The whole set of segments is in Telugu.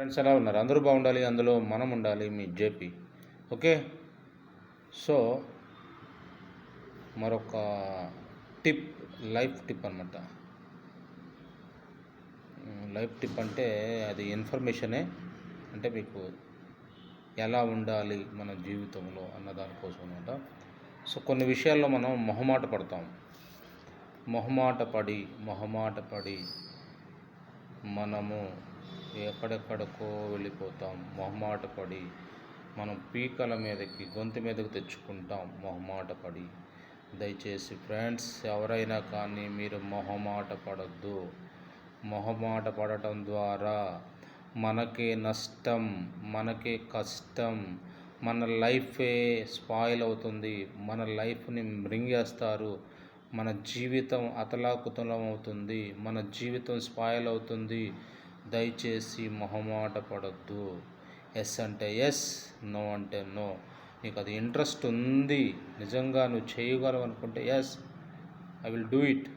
ఫ్రెండ్స్ ఎలా ఉన్నారు? అందరూ బాగుండాలి అందులో మనం ఉండాలి మీ జేపీ. ఓకే? సో మరొక టిప్ లైఫ్ టిప్ అనమాట లైఫ్ టిప్ అంటే అది ఇన్ఫర్మేషనే. అంటే మీకు ఎలా ఉండాలి మన జీవితంలో అన్న దానికోసం అనమాట సో కొన్ని విషయాల్లో మనం మొహమాట పడతాం. మొహమాట పడి మొహమాట పడి మనము ఎక్కడెక్కడికో వెళ్ళిపోతాం. మొహమాట పడి మనం పీకల మీదకి గొంతు మీదకి తెచ్చుకుంటాం మొహమాట పడి. దయచేసి ఫ్రెండ్స్ ఎవరైనా కానీ మీరు మొహమాట పడద్దు. మొహమాట పడటం ద్వారా మనకే నష్టం మనకే కష్టం మన లైఫే స్పాయిల్ అవుతుంది. మన లైఫ్ని మృంగేస్తారు. మన జీవితం అతలాకుతలం అవుతుంది. మన జీవితం స్పాయిల్ అవుతుంది. దయచేసి మొహమాట పడద్దు. ఎస్ అంటే ఎస్ నో అంటే నో. నీకు అది ఇంట్రెస్ట్ ఉంది నిజంగా నువ్వు చేయగలవు అనుకుంటే yes I will do it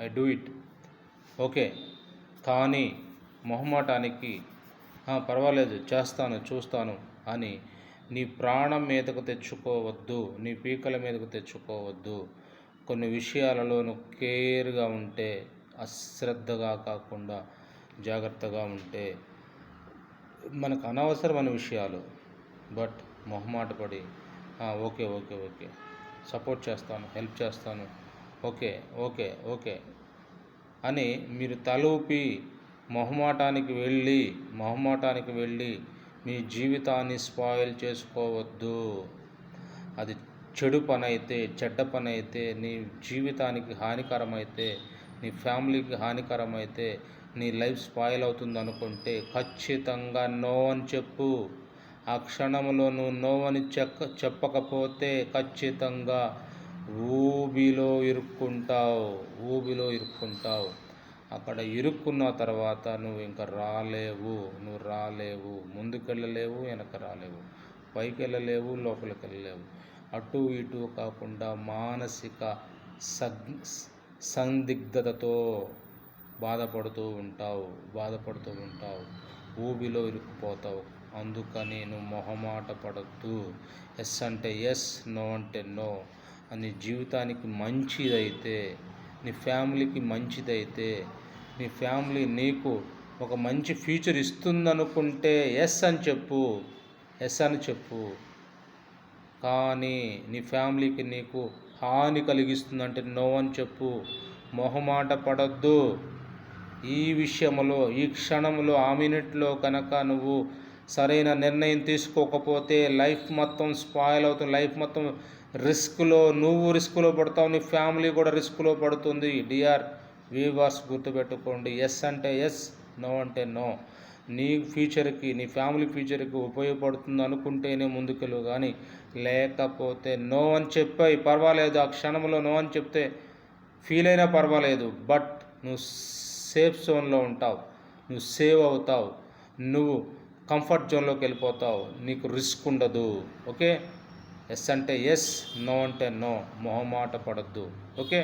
I do it. Okay కానీ మొహమాటానికి పర్వాలేదు చేస్తాను చూస్తాను అని నీ ప్రాణం మీదకు తెచ్చుకోవద్దు నీ పీకల మీదకు తెచ్చుకోవద్దు. కొన్ని విషయాలలో నువ్వు కేర్గా ఉంటే అశ్రద్ధగా కాకుండా జాగ్రత్తగా ఉంటే మనకు అనవసరమైన విషయాలు బట్ మొహమాట పడి ఓకే ఓకే ఓకే సపోర్ట్ చేస్తాను హెల్ప్ చేస్తాను ఓకే ఓకే ఓకే అని మీరు తలూపి మొహమాటానికి వెళ్ళి మొహమాటానికి వెళ్ళి మీ జీవితాన్ని స్పాయిల్ చేసుకోవద్దు. అది చెడు పని అయితే చెడ్డ పని అయితే నీ జీవితానికి హానికరమైతే నీ ఫ్యామిలీకి హానికరమైతే నీ లైఫ్ స్పాయిల్ అవుతుంది అనుకుంటే ఖచ్చితంగా నో అని చెప్పు. ఆ క్షణంలో నువ్వు నో అని చెక్క చెప్పకపోతే ఖచ్చితంగా ఊబిలో ఇరుక్కుంటావు ఊబిలో ఇరుక్కుంటావు. అక్కడ ఇరుక్కున్న తర్వాత నువ్వు ఇంకా రాలేవు నువ్వు రాలేవు. ముందుకెళ్ళలేవు వెనక రాలేవు. పైకి వెళ్ళలేవు లోపలికి వెళ్ళలేవు అటు ఇటు కాకుండా మానసిక సగ్ సందిగ్ధతతో బాధపడుతూ ఉంటావు బాధపడుతూ ఉంటావు ఊబిలో ఇరుక్కుపోతావు. అందుకని నువ్వు మొహమాట పడద్దు. ఎస్ అంటే ఎస్ నో అంటే నో. అని జీవితానికి మంచిదైతే నీ ఫ్యామిలీకి మంచిదైతే నీ ఫ్యామిలీ నీకు ఒక మంచి ఫ్యూచర్ ఇస్తుందనుకుంటే ఎస్ అని చెప్పు. ఎస్ అని చెప్పు. కానీ నీ ఫ్యామిలీకి నీకు హాని కలిగిస్తుందంటే నో అని చెప్పు. మొహమాట పడద్దు. ఈ విషయంలో ఈ క్షణంలో ఆ మినిట్లో కనుక నువ్వు సరైన నిర్ణయం తీసుకోకపోతే లైఫ్ మొత్తం స్పాయిల్ అవుతుంది లైఫ్ మొత్తం రిస్క్లో నువ్వు రిస్క్లో పడతావు నీ ఫ్యామిలీ కూడా రిస్క్లో పడుతుంది. డిఆర్ వీవర్స్ గుర్తుపెట్టుకోండి ఎస్ అంటే ఎస్ నో అంటే నో. నీ ఫ్యూచర్కి నీ ఫ్యామిలీ ఫ్యూచర్కి ఉపయోగపడుతుంది అనుకుంటేనే ముందుకెళ్ళు కానీ లేకపోతే నో అని చెప్పాయి పర్వాలేదు ఆ క్షణంలో నో అని చెప్తే ఫీల్ అయినా పర్వాలేదు బట్ నువ్వు సేఫ్ జోన్లో ఉంటావు. నువ్వు సేవ్ అవుతావు. నువ్వు కంఫర్ట్ జోన్లోకి వెళ్ళిపోతావు. నీకు రిస్క్ ఉండదు. ఓకే ఎస్ అంటే ఎస్ నో అంటే నో మొహమాట పడద్దు. ఓకే